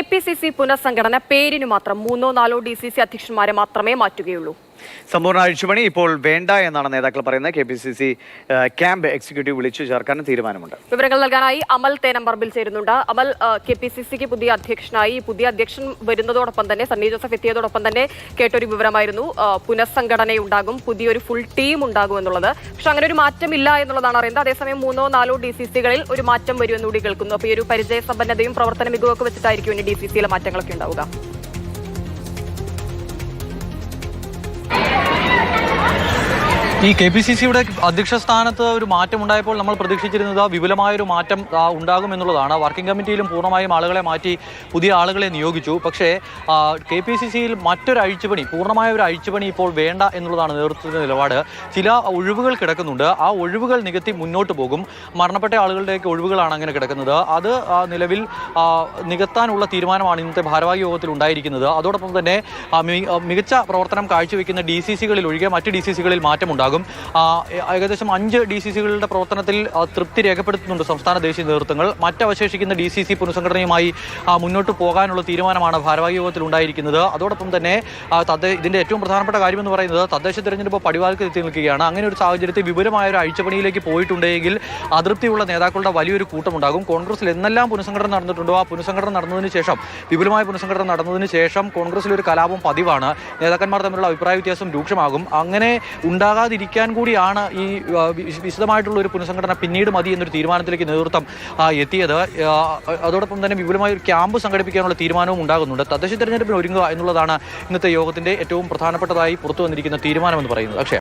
K P C C പുനഃസംഘടന പേരിന് മാത്രം മൂന്നോ നാലോ ഡി സി സി അധ്യക്ഷന്മാരെ മാത്രമേ മാറ്റുകയുള്ളൂ. സമ്പൂർണ അഴിച്ചുപണി. ഇപ്പോൾ വേണ്ട എന്നാണ് നേതാക്കൾ പറയുന്നത്. K P C C camp executive വിളിച്ചു ചേർക്കാനും തീരുമാനമുണ്ട്. വിവരങ്ങൾ നൽകാനായി അമൽ തേനമ്പറമ്പിൽ ചേരുന്നുണ്ട്. അമൽ കെ പി സി സിക്ക് പുതിയ അധ്യക്ഷനായി പുതിയ അധ്യക്ഷൻ വരുന്നതോടൊപ്പം തന്നെ സണ്ണി ജോസഫ് എത്തിയതോടൊപ്പം തന്നെ കേട്ടൊരു വിവരമായിരുന്നു. പുനഃസംഘടന ഉണ്ടാകും പുതിയൊരു ഫുൾ ടീം ഉണ്ടാകും എന്നുള്ളത്. പക്ഷെ അങ്ങനെ ഒരു മാറ്റമില്ല എന്നുള്ളതാണ് അറിയുന്നത്. അതേസമയം മൂന്നോ നാലോ ഡി സി സികളിൽ ഒരു മാറ്റം വരുമെന്നുകൂടി കേൾക്കുന്നു. അപ്പോൾ ഈ ഒരു പരിചയ സമ്പന്നതയും പ്രവർത്തന മികവൊക്കെ വെച്ചിട്ടായിരിക്കും ഇനി ഡി സി സിയിലെ മാറ്റങ്ങളൊക്കെ ഉണ്ടാവുക. ഈ കെ പി സി സിയുടെ അധ്യക്ഷ സ്ഥാനത്ത് ഒരു മാറ്റം ഉണ്ടായപ്പോൾ നമ്മൾ പ്രതീക്ഷിച്ചിരുന്നത് വിപുലമായൊരു മാറ്റം ഉണ്ടാകും എന്നുള്ളതാണ്. വർക്കിംഗ് കമ്മിറ്റിയിലും പൂർണമായും ആളുകളെ മാറ്റി പുതിയ ആളുകളെ നിയോഗിച്ചു. പക്ഷേ കെ പി സി സിയിൽ മറ്റൊരു അഴിച്ചുപണി പൂർണമായ ഒരു അഴിച്ചുപണി ഇപ്പോൾ വേണ്ട എന്നുള്ളതാണ് നേതൃത്വത്തിന്റെ നിലപാട്. ചില ഒഴിവുകൾ കിടക്കുന്നുണ്ട്. ആ ഒഴിവുകൾ നികത്തി മുന്നോട്ട് പോകും. മരണപ്പെട്ട ആളുകളുടെയൊക്കെ ഒഴിവുകളാണ് അങ്ങനെ കിടക്കുന്നത്. അത് നിലവിൽ നികത്താനുള്ള തീരുമാനമാണ് ഇന്നത്തെ ഭാരവാഹി യോഗത്തിൽ ഉണ്ടായിരിക്കുന്നത്. അതോടൊപ്പം തന്നെ മികച്ച പ്രവർത്തനം കാഴ്ചവെക്കുന്ന ഡി സി സികളിൽ ഒഴികെ മറ്റ് ഡി സി സികളിൽ മാറ്റമുണ്ടാകും. ഏ- ഏകദേശം അഞ്ച് ഡി സി സികളുടെ പ്രവർത്തനത്തിൽ തൃപ്തി രേഖപ്പെടുത്തുന്നുണ്ട് സംസ്ഥാന ദേശീയ നേതൃത്വങ്ങൾ. മറ്റവശേഷിക്കുന്ന ഡി സി സി പുനഃസംഘടനയുമായി മുന്നോട്ട് പോകാനുള്ള തീരുമാനമാണ് ഭാരവാഹി യോഗത്തിൽ ഉണ്ടായിരിക്കുന്നത്. അതോടൊപ്പം തന്നെ ഇതിന്റെ ഏറ്റവും പ്രധാനപ്പെട്ട കാര്യം എന്ന് പറയുന്നത് തദ്ദേശ തെരഞ്ഞെടുപ്പ് പടിവാൾക്ക് എത്തി നിൽക്കുകയാണ്. അങ്ങനെ ഒരു സാഹചര്യത്തിൽ വിപുലമായ ഒരു അഴിച്ചുപണിയിലേക്ക് പോയിട്ടുണ്ടെങ്കിൽ അതൃപ്തിയുള്ള നേതാക്കളുടെ വലിയൊരു കൂട്ടമുണ്ടാകും. കോൺഗ്രസിൽ എന്നെല്ലാം പുനഃസംഘടന നടന്നിട്ടുണ്ടോ ആ പുനഃസംഘടന നടന്നതിന് ശേഷം വിപുലമായ പുനഃസംഘടന നടന്നതിന് ശേഷം കോൺഗ്രസിൽ ഒരു കലാപം പതിവാണ്. നേതാക്കന്മാർ തമ്മിലുള്ള അഭിപ്രായ വ്യത്യാസം രൂക്ഷമാകും. അങ്ങനെ ഉണ്ടാകാതിരിക്കാൻ കൂടിയാണ് ഈ വിശദമായിട്ടുള്ള ഒരു പുനഃസംഘടന പിന്നീട് മതി എന്നൊരു തീരുമാനത്തിലേക്ക് നേതൃത്വം എത്തിയത്. അതോടൊപ്പം തന്നെ വിപുലമായ ഒരു ക്യാമ്പ് സംഘടിപ്പിക്കാനുള്ള തീരുമാനവും ഉണ്ടാകുന്നുണ്ട്. തദ്ദേശ തെരഞ്ഞെടുപ്പിന് ഒരുങ്ങുക എന്നുള്ളതാണ് ഇന്നത്തെ യോഗത്തിന്റെ ഏറ്റവും പ്രധാനപ്പെട്ടതായി പുറത്തു വന്നിരിക്കുന്ന തീരുമാനമെന്ന് പറയുന്നത്. അക്ഷയ.